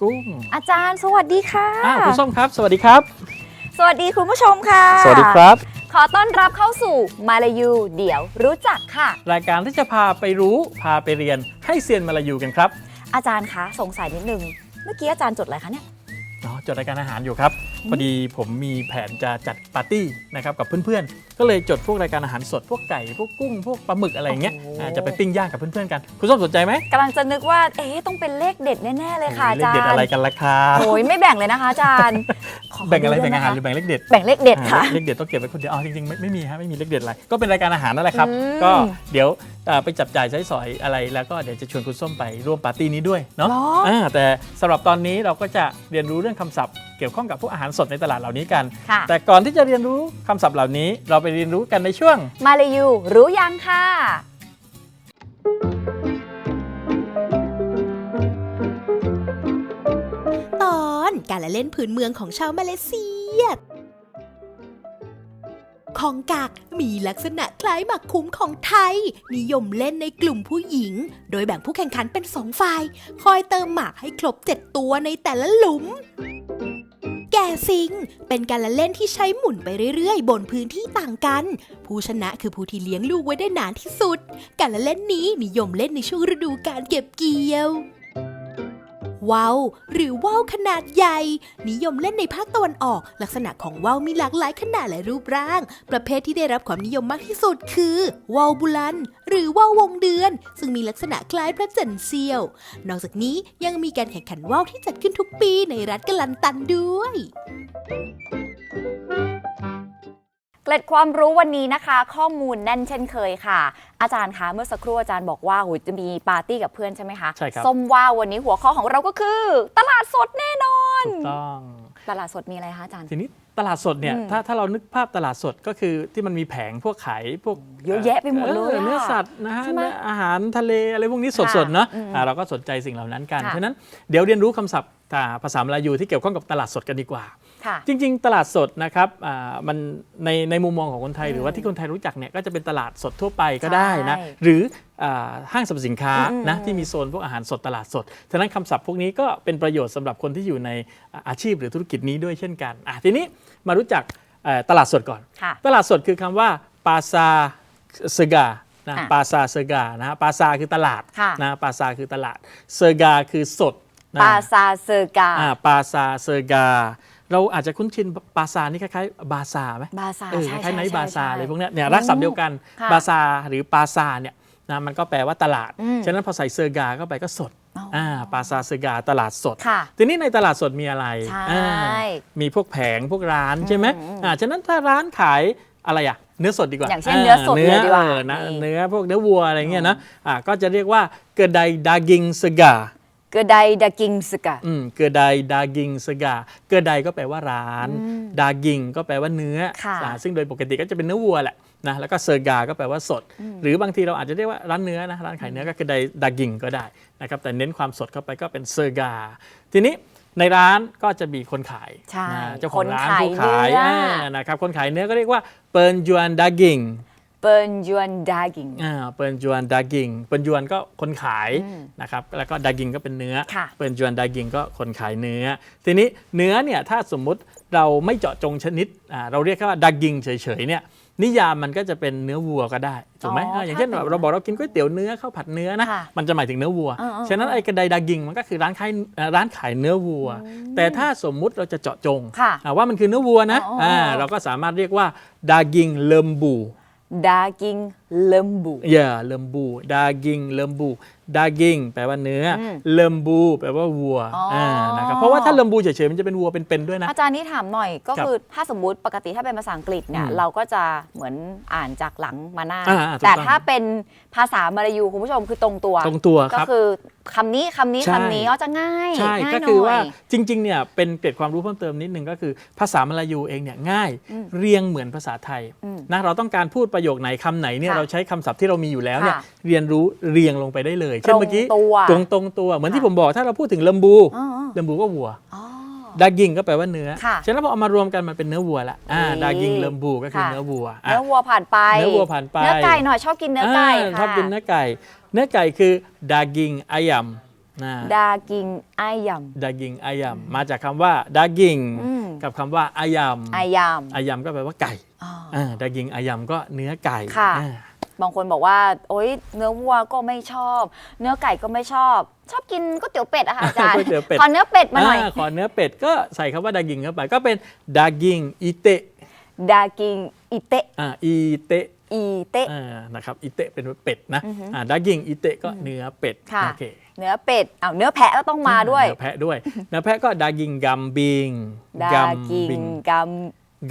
กว่ากุ้ง อาจารย์สวัสดีค่ะอ้าวคุณส้มครับ สวัสดีครับ สวัสดีคุณผู้ชมค่ะ สวัสดีครับ ขอต้อนรับเข้าสู่มาลายูเดี๋ยวรู้จักค่ะ รายการที่จะพาไปรู้พาไปเรียนให้เซียนมาลายูกันครับ อาจารย์คะสงสัยนิดนึง เมื่อกี้อาจารย์จดอะไรคะเนี่ยเนาะจดรายการอาหารอยู่ครับ พอดีผมมีแผนจะจัดปาร์ตี้นะครับกับเพื่อนๆ ก็เลยจดพวกรายการอาหารสดพวกไก่พวกกุ้งพวกปลาหมึกอะไรอย่างเงี้ยโอ้โหอ่าจะไปปิ้งย่างกับเพื่อนๆกัน คุณส้มสนใจไหมกำลังจะนึกว่า เอ๊ะต้องเป็นเลขเด็ดแน่ ๆ เลยค่ะอาเลขจารเด็ดย์อะไรกันล่ะครับ โอ้ยไม่แบ่งเลยนะคะอาจารย์ ขแบ่งอะไรดูด้แบ่วยงอาหารนคหรือแบ่งเลขเด็ดแบ่งเลขเด็ดค่ะอ่าเลขเด็ดต้องเก็บไว้คนเดียวอ๋อจริงๆไม่ไม่มีฮะไม่มีเลขเด็ดอะไรก็เป็นรายการอาหารนั่นแหละครับ อืม ก็เดี๋ยวเอ่อไปจับจ่ายใช้สอยอะไรแล้วก็เดี๋ยวจะชวนคุณส้มไปร่วมปาร์ตี้นี้ด้วยเนาะเหรออ่าแต่สำหรับตอนนี้เราก็จะเรียนรู้เรื่องคำศัพท์เกี่ยวข้องกับพวกอาหารสดในตลาดเหล่านี้กัน ค่ะ แต่ก่อนที่จะเรียนรู้คำศัพท์เหล่านี้ เราไปเรียนรู้กันในช่วง มาลายูรู้ยังค่ะ การละเล่นพื้นเมืองของชาวมาเลเซีย ของกากมีลักษณะคล้ายหมากคุ้มของไทย นิยมเล่นในกลุ่มผู้หญิง โดยแบ่งผู้แข่งขันเป็นสองฝ่าย คอยเติมหมากให้ครบ7ตัวในแต่ละหลุมแก่ซิง เป็นการละเล่นที่ใช้หมุนไปเรื่อยๆ บนพื้นที่ต่างกัน ผู้ชนะคือผู้ที่เลี้ยงลูกไว้ได้นานที่สุด การละเล่นนี้นิยมเล่นในช่วงฤดูการเก็บเกี่ยว ว่าวหรือว่าวขนาดใหญ่ นิยมเล่นในภาคตะวันออก ลักษณะของว่าวมีหลากหลายขนาดและรูปร่าง ประเภทที่ได้รับความนิยมมากที่สุดคือว่าวบุลัน หรือว่าววงเดือน ซึ่งมีลักษณะคล้ายพระจันทร์เสี้ยว นอกจากนี้ยังมีการแข่งขันว่าวที่จัดขึ้นทุกปีในรัฐกะลันตันด้วย เกล็ดความรู้วันนี้นะคะ ข้อมูลแน่นเช่นเคยค่ะ อาจารย์คะเมื่อสักครู่อาจารย์บอกว่าโหจะมีปาร์ตี้กับเพื่อนใช่ไหมคะใช่ครับส้มว่าวันนี้หัวข้อของเราก็คือ ตลาดสดแน่นอน ถูกต้องตลาดสดมีอะไรคะอาจารย์ ทีนี้ตลาดสดเนี่ยอืมถ้าถ้าเรานึกภาพตลาดสดก็คือที่มันมีแผงพวกขายพวกเยอะแยะไปหมดเลยอออะเนื้อสัตว์นะฮะใช่ไหมเนื้ออาหารทะเลอะไรพวกนี้ค่ะสดๆเนาะอืมอ่าเราก็สนใจสิ่งเหล่านั้นกันค่ะ ฉะนั้นเดี๋ยวเรียนรู้คำศัพท์อ่าภาษามลายูที่เกี่ยวข้องกับตลาดสดกันดีกว่า ค่ะ จริง ๆ ตลาดสดนะครับอ่ามันในในมุมมองของคนไทยอืมหรือว่าที่คนไทยรู้จักเนี่ยก็จะเป็นตลาดสดทั่วไปก็ได้นะใช่หรืออ่าห้างสรรพสินค้าอืมนะที่มีโซนพวกอาหารสดตลาดสดฉะนั้นคำศัพท์พวกนี้ก็เป็นประโยชน์สำหรับคนที่อยู่ในอ่าอาชีพหรือธุรกิจนี้ด้วยเช่นกันอะทีนี้มารู้จักเอ่อตลาดสดก่อน ค่ะตลาดสดคือคำว่าปาซาเซกานะอะปาซาเซกานะฮะปาซาคือตลาดค่ะ นะปาซาคือตลาดเซกาคือสด นะปาซาเซอร์กา อ่าปาซาเซกา เราอาจจะคุ้นชินปาซานี่คล้ายๆบาซาไหมบาซาเออใช่คล้ายๆไนท์ใช่บาซาใช่อะไรพวกเนี้ยเนี่ยรักศัพท์เดียวกันค่ะ บาซาหรือปาซาเนี่ยนะมันก็แปลว่าตลาดอืมฉะนั้นพอใส่เซกาเข้าไปก็สดอ๋ออ่่าปาซาเซกาตลาดสด ค่ะ ทีนี้ในตลาดสดมีอะไรใช่อ่ามีพวกแผงพวกร้านใช่ไหมอืมอ่าฉะนั้นถ้าร้านขายอะไรอะเนื้อสดดีกว่าอย่างเช่นเนื้อสดเลยดีกว่าออนะนี่เนื้อพวกเนื้อวัวอะไรเงี้ยนะอ่าก็จะเรียกว่าเกอไดดากิงสกา เกอไดดากิงสกาอืมเกอไดดากิงสกาเกอไดก็แปลว่าร้านดากิงก็แปลว่าเนื้อค่ะอ่าซึ่งโดยปกติก็จะเป็นเนื้อวัวแหละนะแล้วก็เซอร์กาก็แปลว่าสด หรือบางทีเราอาจจะเรียกว่าร้านเนื้อนะร้านขายเนื้อก็คือไดดากิงก็ได้นะครับแต่เน้นความสดเข้าไปก็เป็นเซอร์กาทีนี้ในร้านก็จะมีคนขายใช่นะเจ้าของร้านคนขายผู้ขายเนื้ออ่านะครับคนขายเนื้อก็เรียกว่าเปิร์นจวนดากิง เปิร์นยวนดากิง อ่าเปิร์นจวนดากิงเปิร์นจวนก็คนขายอืมนะครับแล้วก็ดากิงก็เป็นเนื้อ ค่ะ เปิร์นจวนดากิงก็คนขายเนื้อ ทีนี้เนื้อเนี่ยถ้าสมมุติเราไม่เจาะจงชนิดอ่าเราเรียกแค่ว่าดากิงเฉยๆเนี่ยนิยามมันก็จะเป็นเนื้อวัวก็ได้ถูกไหมอ๋อาอย่างเช่นถ้าเป็นเราบอกเรากินก๋วยเตี๋ยวเนื้อข้าวผัดเนื้อนะค่ะมันจะหมายถึงเนื้อวัวเออเออฉะนั้นไอ้กระไดดากิงมันก็คือร้านขายเอ่อร้านขายเนื้อวัว แต่ถ้าสมมุติเราจะเจาะจงค่ะอ่าว่ามันคือเนื้อวัวนะอ๋ออ๋ออ่าเราก็สามารถเรียกว่าดากิงเลิมบู ดากิงเลิ มบูอย่าเลิมบูดากิงเลิมบูดากิงแปลว่าเนื้ออมเลิมบู แปลว่าวัวอ๋ออ่ นะครับเพราะว่าถ้าเลิมบูเฉยๆมันจะเป็นวัวเป็นๆด้วยนะ อาจารย์นี่ถามหน่อยก็ครับคือถ้าสมมุติปกติถ้าเป็นภาษาอังกฤษเนี่ยอืมเราก็จะเหมือนอ่านจากหลังมาหน้า อ่าถูกต้อง แต่ถ้าเป็นภาษามลายูคุณผู้ชมคือตรงตัว ตรงตัวก็ครับ คือคำนี้คำนี้ใช่ คำนี้ก็จะง่ายใช่ง่ายก็คือหน่ยว่าจริงๆเนี่ยเป็นเกร็ดความรู้เพิ่มเติมนิดนึงก็คือ ภาษามลายูเองเนี่ยง่ายเรียงเหมือนภาษาไทยอืมนะเราต้องการพูดประโยคไหนคำไหนเนี่ยค่ะเราใช้คำศัพท์ที่เรามีอยู่แล้วเนี่ยค่ะ เรียนรู้เรียงลงไปได้เลยเช่นเมื่อกี้ตรงตัวตรงตรงตัว เหมือนที่ค่ะผมบอกถ้าเราพูดถึงเลิมบูอ๋อเลิมบูก็วัวอ๋อดากิงก็แปลว่าเนื้อค่ะฉะนั้นพอเอามารวมกันมันเป็นเนื้อวัวละอ่านี่ดากิงเลิมบูก็คือค่ะเนื้อวัวอะเนื้อวัวผ่านไป เนื้อวัวผ่านไป เนื้อไก่หน่อยชอบกินเนื้อไก่อ่าค่ะชอบกินเนื้อไก่ เนื้อไก่คือดากิงอายัมนะดากิงไอยดากิงอายัมมาจากคำว่าดากิงอืมกับคำว่าอายัมำอายามอายัมก็แปลว่าไก่อ๋ออ่าดากิงอายัมก็เนื้อไก่ค่ะอ่า บางคนบอกว่า โอ๊ยเนื้อวัวก็ไม่ชอบ เนื้อไก่ก็ไม่ชอบ ชอบกินก๋วยเตี๋ยวเป็ดอะค่ะอาจารย์ก๋วยเตี๋ยวเป็ด ขอเนื้อเป็ดมาหน่อยอ่าขอเนื้อเป็ดก็ใส่คำว่าดากิงเข้าไปก็เป็นดากิงอีเตะดากิงอิเตะอ่าอีเตะอีเตะ อ่านะครับอีเตะเป็นเป็ดนะอ่าดากิงอีเตะก็เนื้อเป็ดค่ะ โอเคเนื้อเป็ดอ้าวเนื้อแพะก็ต้องมาด้วย เนื้อแพะด้วยเนื้อแพะก็ดากิงกัมบิงดากัมกิงบิงกัม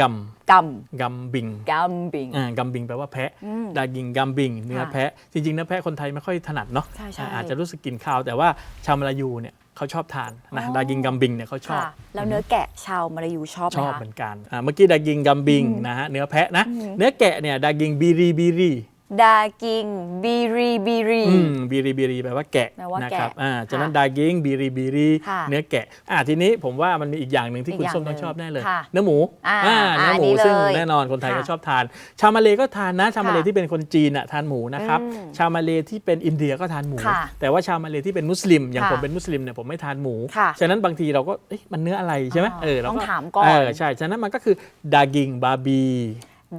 กัมกัมกัมบิงกัมบิง อ่ากัมบิงแปลว่าแพะอืมดากิงกัมบิงเนื้อค่ะแพะ จริงๆเนื้อแพะคนไทยไม่ค่อยถนัดเนาะใช่ใช่ อ่าอาจจะรู้สึกกินข้าว แต่ว่าชาวมลายูเนี่ยเขาชอบทานนะอ๋อดากิงกัมบิงเนี่ยเขาชอบ ค่ะ แล้วเนื้อแกะชาวมาลายูชอบไหชมอบคะ เหมือนกันอ่าเมื่อกี้ดากิงกัมบิงนะฮะเนื้อแพะนะ เนื้อแกะเนี่ยดากิงบีรีบีรี ดากิงบีรีบีรี อืมบีรีบีรีแปลว่าแกะแปลว่าแกะนะครับอ่าค่ะฉะนั้นดากิงบีรีบีรีค่ะเนื้อแกะอ่าทีนี้ผมว่ามันมีอีกอย่างหนึ่งที่อีกคุณอย่างส้มต้องหนึ่งชอบแน่เลย ค่ะเนื้อหมูอ่าอ่าเนื้อหมูอันนี้ซึ่งเลยแน่นอนคนไทยค่ะก็ชอบทาน ชาวมาเลก็ทานนะ ชาวมาเลค่ะที่เป็นคนจีนอะทานหมูนะครับอืมชาวมาเลที่เป็นอินเดียก็ทานหมู ค่ะแต่ว่าชาวมาเลที่เป็นมุสลิม อย่างค่ะผมเป็นมุสลิมเนี่ยผมไม่ทานหมูค่ะฉะนั้นบางทีเราก็เอ๊ะมันเนื้ออะไรใช่ไหมอ๋อเออเราต้องก็ถามก่อนเออใช่ ฉะนั้นมันก็คือดากิงบาบี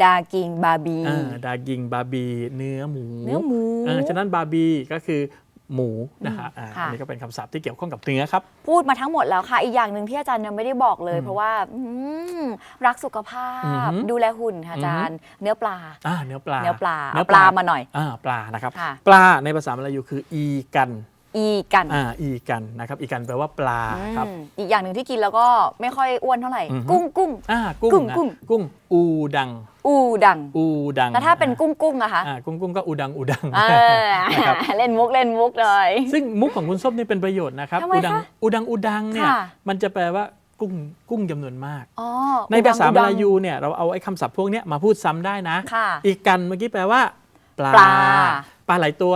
ดากิงบาบี อ่าดากิงบาบี เนื้อหมูเนื้อหมูเออฉะนั้นบาบีก็คือหมูนะครับอ่าค่ะ อันนี้ก็เป็นคำศัพท์ที่เกี่ยวข้องกับเนื้อครับ พูดมาทั้งหมดแล้วค่ะ อีกอย่างหนึ่งที่อาจารย์ยังไม่ได้บอกเลยเพราะว่าอืมรักสุขภาอือพ หือดูแลหุ่นค่ะอาจารย์ เนื้อปลา อ่าเนื้อปลาเนื้อปลาเอาปลามาหน่อย อ่าปลานะครับ ค่ะ ปลาในภาษามลายูคืออีกันอีกัน อ่าอีกันนะครับอีกันแปลว่าปลาครับ อืมอีกอย่างหนึ่งที่กินแล้วก็ไม่ค่อยอ้วนเท่าไหร่ อือหือกุ้งกุ้ง อ่ากุ้งกุ้งนะกุ้ง กุ้งอูดัง อูดัง อูดังแล้วถ้าเป็นกุ้งกุ้งอะคะอ่ากุ้งกุ้งก็อูดังอูดังเออนะครับเล่นมุกเล่นมุกเลย ซึ่งมุกของคุณส้มนี่เป็นประโยชน์นะครับทำไมอูดังคะอูดังอูดังเนี่ยค่ะมันจะแปลว่ากุ้งกุ้งจำนวนมากอ๋อในอูดัภางษามอูดังลายูเนี่ยเราเอาไอ้คำศัพท์พวกเนี้ยมาพูดซ้ำได้นะค่ะอีกันเมื่อกี้แปลว่าปลาปลา ปลาหลายตัว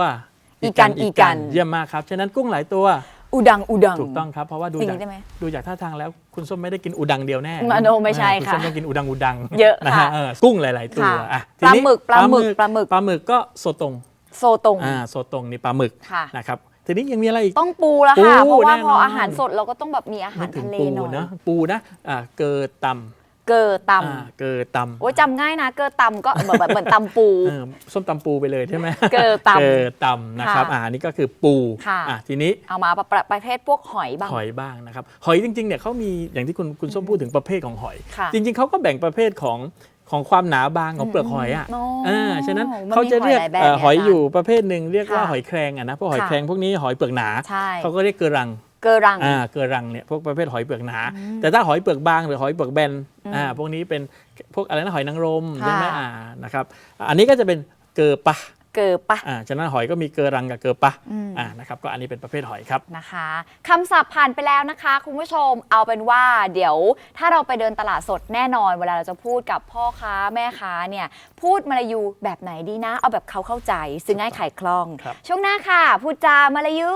อีกันอีกันเยี่ยมมากครับ ฉะนั้นกุ้งหลายตัว อูดังอูดัง ถูกต้องครับ เพราะว่าดูอย่างจากนี้ได้ไหมดูจากท่าทางแล้วคุณส้มไม่ได้กินอูดังเดียวแน่มาโนไม่ใช่เออค่ะณส้มต้องกินอูดังอูดังเยอะนค่ะฮเออกุ้งหลาย ๆ ตัวค่ะอะปลาหมึกปลาหมึกปลาหมึก ปลาหมึกก็โซตงโซตง อ่าโซตงนี่ปลาหมึกค่ะ นะครับทีนี้ยังมีอะไรอีก ต้องปูแล้วค่ะ ปูเพราะว่าแน่นอน พออาหารสดเราก็ต้องแบบมีอาหานึรกถึงทะเลปูหน่อยนะปูนะอ่าเกอตำ เกอตอ่าเกอตำำโอ้ยจำง่ายนะ เกอตำก็เหมือนแบบเหมือนตำปู เออส้มตำปูไปเลยใช่ไหมเกอตำเกอตำนะครับค่ะอ่าอันนี้ก็คือปูค่ะ อ่าทีนี้ เอามาประประเภทพวกหอยบ้าง หอยบ้างนะครับหอยจริงๆเนี่ยเขามีอย่างที่คุณคุณส้มพูดถึงประเภทของหอย ค่ะจริงๆเขาก็แบ่งประเภทของของความหนาบางของเปลือกหอยอะอ๋ออ่าฉะนั้นมันมีเขาจะเรียกหอยหลายแบบเอ่อหอยเนี่ยอยู่ประเภทหนึ่งเรียกว่าค่ะหอยแครงอะนะพวกหอยค่ะ แครงพวกนี้หอยเปลือกหนา ใช่ เขาก็เรียกเกลือรัง เกอรัง อ่าเกลือรังเนี่ยพวกประเภทหอยเปลือกหนาแต่ถ้าหอยเปลือกบางหรือหอยเปลือกแบนอ่าพวกนี้เป็นพวกอะไรนะหอยนางรมค่ะ ใช่ไหมอ่านะครับอันนี้ก็จะเป็นเกลือปะ เกอปะอ่าฉะนั้นหอยก็มีเกลือรังกับเกลือปะอ่านะครับก็อันนี้เป็นประเภทหอยครับนะคะคำศัพท์ผ่านไปแล้วนะคะ คุณผู้ชมเอาเป็นว่าเดี๋ยว ถ้าเราไปเดินตลาดสดแน่นอน เวลาเราจะพูดกับพ่อค้าแม่ค้าเนี่ยพูดมาลายูแบบไหนดีนะ เอาแบบเขาเข้าใจ ซึ่งง่ายขายคล่องครับช่วงหน้าค่ะ พูดจามาลายู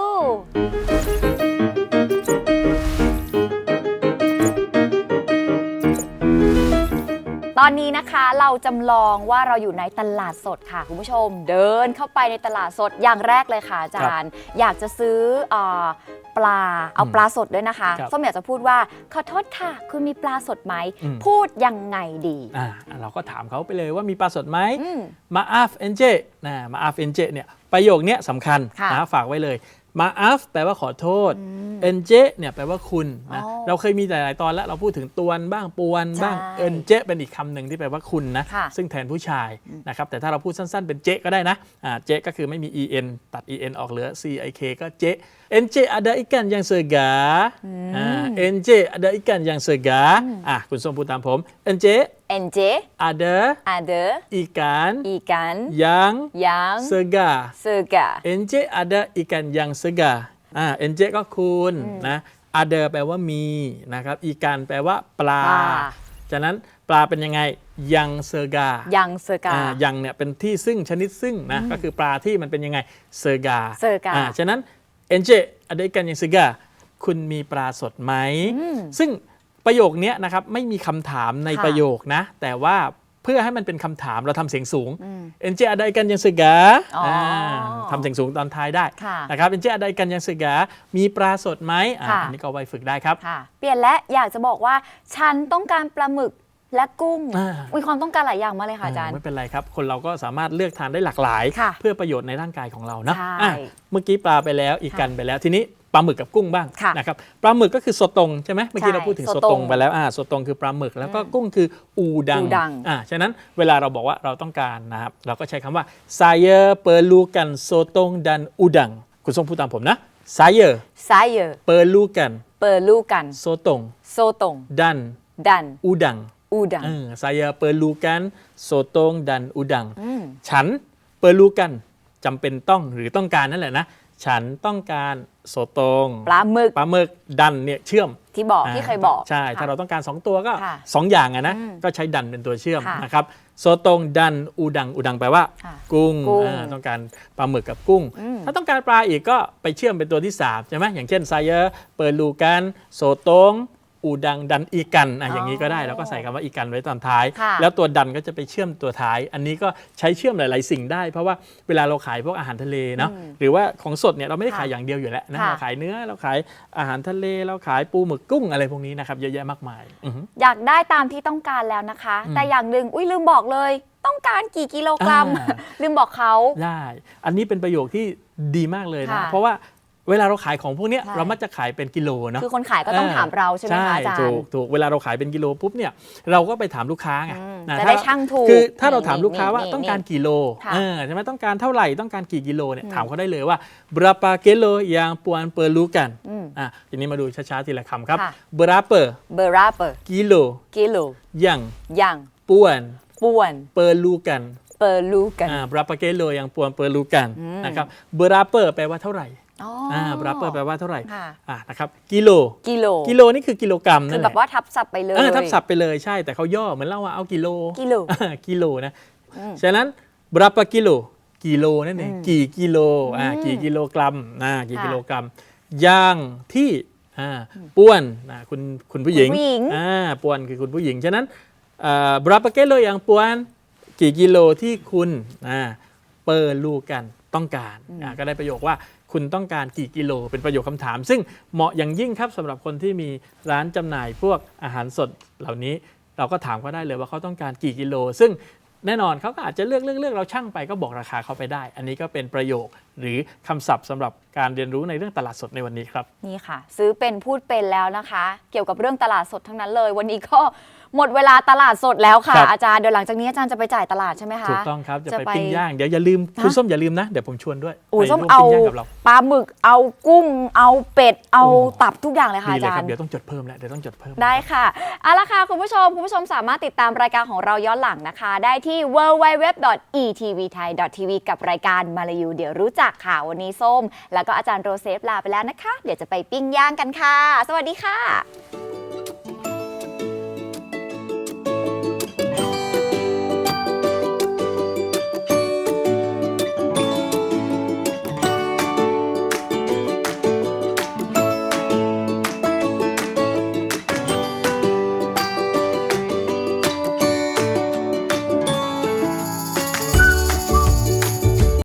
อนนี้นะคะเราจำลองว่าเราอยู่ในตลาดสดค่ะคุณผู้ชม เดินเข้าไปในตลาดสดอย่างแรกเลยค่ะอาจารย์ อยากจะซื้อเออปลาเอาอืมปลาสดด้วยนะคะครับส้มอยากจะพูดว่าขอโทษค่ะ คุณมีปลาสดไหมอืม พูดยังไงดีอ่าเราก็ถามเขาไปเลยว่ามีปลาสดไหมอืม มาอาฟเอนเจนะมาอาฟเอนเจเนี่ยประโยคเนี้ยสำคัญค่ะ นะฝากไว้เลย มาอัฟแปลว่าขอโทษเอ็นเจเนี่ยแปลว่าคุณนะอ๋อเราเคยมีหลาย ๆ ตอนแล้วเราพูดถึงตวนบ้างปวนบ้างใช่เอ็นเจเป็นอีกคำหนึ่งที่แปลว่าคุณนะค่ะซึ่งแทนผู้ชายนะครับแต่ถ้าเราพูดสั้น ๆ เป็นเจก็ได้นะอ่าเจก็คือไม่มี en ตัด en ออกเหลือ ck ก็เจเอ็นเจ ada ikan yang segar อ่าเอ็นเจ ada ikan yang segar อะคุณส้มพูดตามผมเอ็นเจ เอ็นเจ ada อาเดอ ikan อีกัน yang ยัง segar เซกา NJ ada ikan yang segar อ่า NJ ก็คุณนะ ada แปลว่ามีนะครับ อีกันแปลว่าปลาปลาฉะนั้นปลาเป็นยังไงยังเซกายังเซกาอ่ายังเนี่ยเป็นที่ซึ่งชนิดซึ่งนะก็คือปลาที่มันเป็นยังไงเซกาเซกาอ่าฉะนั้น NJ ada ikan yang segar คุณมีปลาสดไหม ซึ่ง ประโยคเนี้ยนะครับไม่มีคำถามในค่ะประโยคนะ แต่ว่าเพื่อให้มันเป็นคำถามเราทำเสียงสูง NJ ada ikan yang segar อ๋ออ่าทำเสียงสูงตอนท้ายได้ค่ะนะครับ NJ ada ikan yang segar มีปลาสดไหมอ่าค่ะอันนี้ก็เอาไว้ฝึกได้ครับค่ะเปลี่ยนและอยากจะบอกว่า ฉันต้องการปลาหมึกและกุ้งอ่ามีความต้องการหลายอย่างมากเลยค่ะอาจารย์ไม่เป็นไรครับ คนเราก็สามารถเลือกทานได้หลากหลายค่ะเพื่อประโยชน์ในร่างกายของเรานะใช่อะเมื่อกี้ปลาไปแล้วอีกกันไปแล้วทีนี้ ปลาหมึกกับกุ้งบ้างค่ะนะครับปลาหมึกก็คือโซตงใช่ไหมเมื่อกี้ใช่เราพูดถึงโซโซตงตงไปแล้วอ่าโซตงคือปลาหมึกแล้วก็กุ้งคืออูดังอูดัง อ่าฉะนั้นเวลาเราบอกว่าเราต้องการนะครับเราก็ใช้คำว่า saya perlukan sotong dan udang คุณส้มพูดตามผมนะ saya ไซเยอร์ perlukan เปิดลูกกัน sotong โซตง dan ดัน udang อูดังเออ saya perlukan sotong dan udang ฉัน perlukan จำเป็นต้องหรือต้องการนั่นแหละนะ ฉันต้องการโซตงปลาหมึกปลาหมึกดันเนี่ยเชื่อมที่บอกที่เคยบอกใช่ ถ้าเราต้องการ 2 ตัวก็ค่ะ2อย่างอะนะก็ใช้ดันเป็นตัวเชื่อมค่ะนะครับโซตงดันอูดังอูดังแปลว่าค่ะกุ้งกุ้งอ่าต้องการปลาหมึกกับกุ้ง ถ้าต้องการปลาอีกก็ไปเชื่อมเป็นตัวที่3ใช่ไหมอย่างเช่นไซเยอร์เปิดลูกันโซตง อูดังดันอีกันอะอย่างนี้ก็ได้แล้วก็ใส่คำว่าอีกันไว้ตอนท้ายค่ะแล้วตัวดันก็จะไปเชื่อมตัวท้าย อันนี้ก็ใช้เชื่อมหลาย ๆ สิ่งได้ เพราะว่าเวลาเราขายพวกอาหารทะเลเนาะหรือว่าของสดเนี่ยเราไม่ได้ขายอย่างเดียวอยู่แล้วนะค่ะเราขายเนื้อเราขายอาหารทะเลเราขายปูหมึกกุ้งอะไรพวกนี้นะครับเยอะแยะมากมายอือฮึอยากได้ตามที่ต้องการแล้วนะคะ แต่อย่างหนึ่งอุ้ยลืมบอกเลยต้องการกี่กิโลกรัมอ่าลืมบอกเขาได้ อันนี้เป็นประโยคที่ดีมากเลยนะค่ะเพราะว่า เวลาเราขายของพวกเนี้ยใช่ เรามักจะขายเป็นกิโลเนาะคือคนขายก็ต้องถามเราใช่ไหมคะอาจารถูย์ กถูกเวลาเราขายเป็นกิโลปุ๊บเนี่ยเราก็ไปถามลูกค้าไงอืมนจะได้ถ้ชั่งถูกคือถ้าเราถามนี่ลูกค้าว่านี่ต้องการกี่โลค่ะ เออใช่ไหมต้องการเท่าไหร่ต้องการกี่กิโลเนี่ยถามเขาได้เลยว่า berapa kilo yang puan perlukan อะทีนี้มาดูช้าๆทีละคำครับค่ะ berapa เบอร์ราเปอร์ kilo กิโล yang ยัง puan ป่วน perlukan เปิดลูกันอ่า berapa kilo yang puan perlukan นะครับ berapa แปลว่าเท่าไหร่ อ๋ออ่า berapa แปลว่าเท่าไหร่ค่ะอ่านะครับกิโลกิโลกิโลนี่คือกิโลกรัมคืนั่อนแหแบละบว่าทับศัพท์ไปเลยเออทับศัพท์ไปเลยใช่แต่เขาย่อเหมือนเล่าว่าเอากิโลกิโลอ่ากิโลนะฉะนั้น berapa kilo กิโลนั่นเองกี่กิโลอ่ากี่กิโลกรัมอ่ากี่ค่ะกิโลกรัมอย่างที่อ่าป้วนอ่าคุณคุณผู้หญิงคุณผู้หญิงอ่าป้วนคือคุณผู้หญิงฉะนั้นอ่า berapa kilo yang puan กี่กิโลที่คุณอ่าเปิดลูกกันต้องการอ่าก็ได้ประโยคว่า คุณต้องการกี่กิโล เป็นประโยคคำถาม ซึ่งเหมาะอย่างยิ่งครับสำหรับคนที่มีร้านจำหน่ายพวกอาหารสดเหล่านี้ เราก็ถามเขาได้เลยว่าเขาต้องการกี่กิโล ซึ่งแน่นอนเขาก็อาจจะเลือกเลือกเลือกเราช่างไปก็บอกราคาเขาไปได้ อันนี้ก็เป็นประโยคหรือคำศัพท์สำหรับการเรียนรู้ในเรื่องตลาดสดในวันนี้ครับ นี่ค่ะ ซื้อเป็นพูดเป็นแล้วนะคะ เกี่ยวกับเรื่องตลาดสดทั้งนั้นเลย วันนี้ก็หมดเวลาตลาดสดแล้วค่ะ ครับ อาจารย์เดี๋ยวหลังจากนี้อาจารย์จะไปจ่ายตลาดใช่ไหมคะ ถูกต้องครับจะจะไปไปปิ้งย่างเดี๋ยวอย่าลืมคุณส้มอย่าลืมนะเดี๋ยวผมชวนด้วยโอ้ยไปส้มร่วเอาปิ้งย่างกับเราปลาหมึกเอากุ้ง เอาเป็ด เอาโอ้ตับทุกอย่างเลยค่ะดีอาเลยจาครรับย์ เดี๋ยวต้องจดเพิ่มแล้วเดี๋ยวต้องจดเพิ่ม ได้ค่ะเอาละค่ะ คุณผู้ชม คุณผู้ชมสามารถติดตามรายการของเราย้อนหลังนะคะ ได้ที่ www.etvthai.tv กับรายการมาลายูเดี๋ยวรู้จักค่ะ วันนี้ส้ม แล้วก็อาจารย์โรเซฟลาไปแล้วนะคะ เดี๋ยวจะไปปิ้งย่างกันค่ะ สวัสดีค่ะ